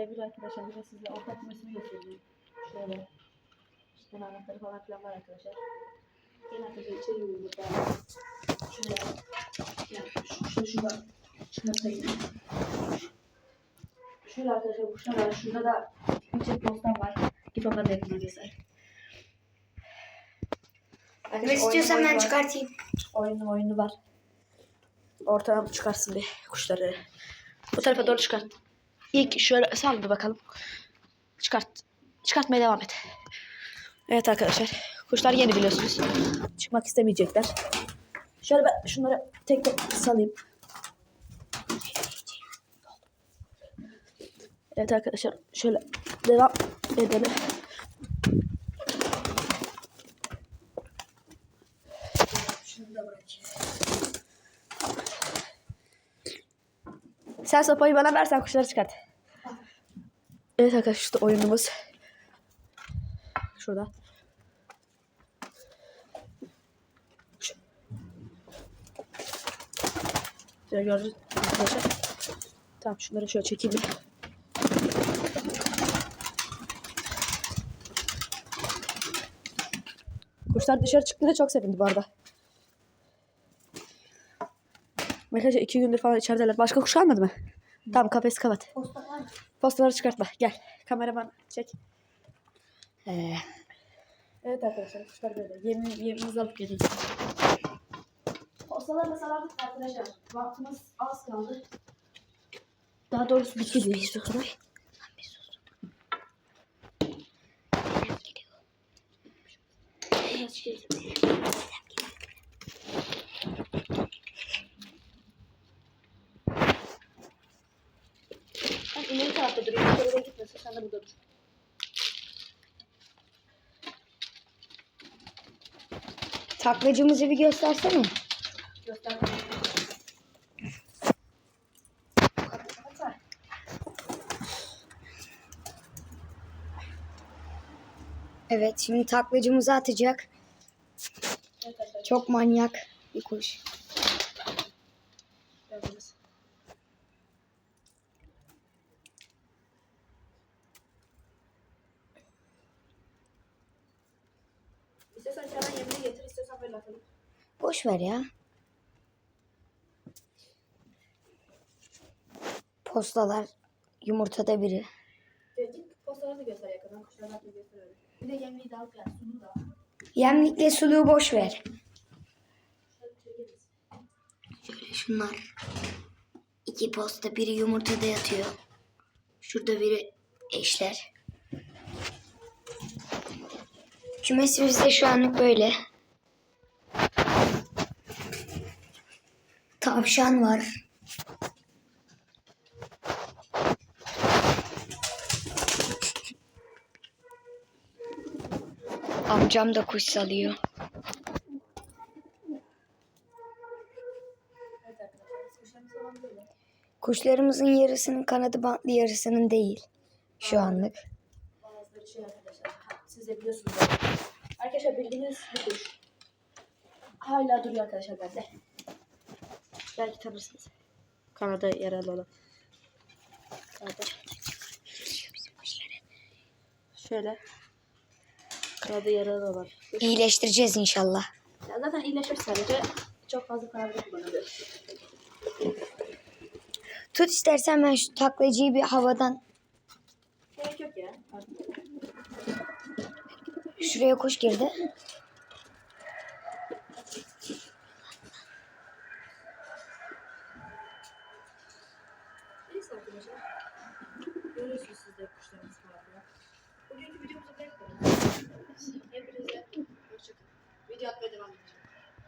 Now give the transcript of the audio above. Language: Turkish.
Sevgili arkadaşlar bir de size ortak mesimi göstereyim. Şöyle. İşte anahtarı falan filan var arkadaşlar. Gelin arkadaşlar içeri yürüyün burada. Şöyle. Ya, şu, şu, şurada. Şuna sayayım. Şöyle arkadaşlar bu şuna var. Şurada da bir çift postam var. Git onları da göster. Evet Arkadaşlar, istiyorsan ben var. çıkartayım. Oyunu oyunu var. Ortadan çıkarsın bir kuşları. Bu tarafa doğru çıkart. İlk şöyle sal bir bakalım. Çıkart. Çıkartmaya devam et. Evet arkadaşlar. Kuşlar yeni biliyorsunuz. Çıkmak istemeyecekler. Şöyle ben şunları tek tek salayım. Evet arkadaşlar şöyle devam edelim. Sen sopayı bana versen kuşları çıkart. Evet arkadaşlar işte oyunumuz. Şurada. Şu- Şöyle gördünüz arkadaşlar. Tamam şunları şöyle çekeyim. Kuşlar dışarı çıktığında çok sevindi bu arada. Arkadaşlar iki gündür falan içerideler. Başka kuş kalmadı mı? Tamam kafesi kapat. Posta var mı? Postaları çıkartma. Gel. Kameraman çek. Ee, Evet arkadaşlar kuşlar böyle. Yemin, yeminimizi alıp geliyoruz. Postaları da sarardık arkadaşlar. Vaktimiz az kaldı. Daha doğrusu bitti diye işte kadar. Biraz şey- Tarafta duruyorum. Oraya gitmesin. Sen de burada dur. taklacımızı bir göstersene. Göster. Evet şimdi taklacımızı atacak. Çok manyak bir kuş. Gördünüz. Boş ver ya. Postalar yumurtada biri. Git postaları da göster yakından, kuşlardan da göster öyle. Bir de yemeği de al gel, sunu da. Yemlikle suluğu boş ver. Şöyle şunlar. İki posta biri yumurtada yatıyor. Şurada biri eşler. Kümesimiz de şu anlık böyle. Tavşan var. Amcam da kuş salıyor. Kuşlarımızın yarısının kanadı bantlı yarısının değil. Şu anlık. Bazıları şey siz de biliyorsunuz. Arkadaşlar bildiğiniz bir kuş. Hala duruyor arkadaşlar bende. Belki tanırsınız. Kanada yaralı olan. Kanada. Şöyle. Kanada olan. kuş. İyileştireceğiz inşallah. Ya zaten iyileşir sadece. Çok fazla kanada kullanılıyor. Tut istersen ben şu taklacıyı bir havadan Gerek yok ya. Şuraya kuş girdi.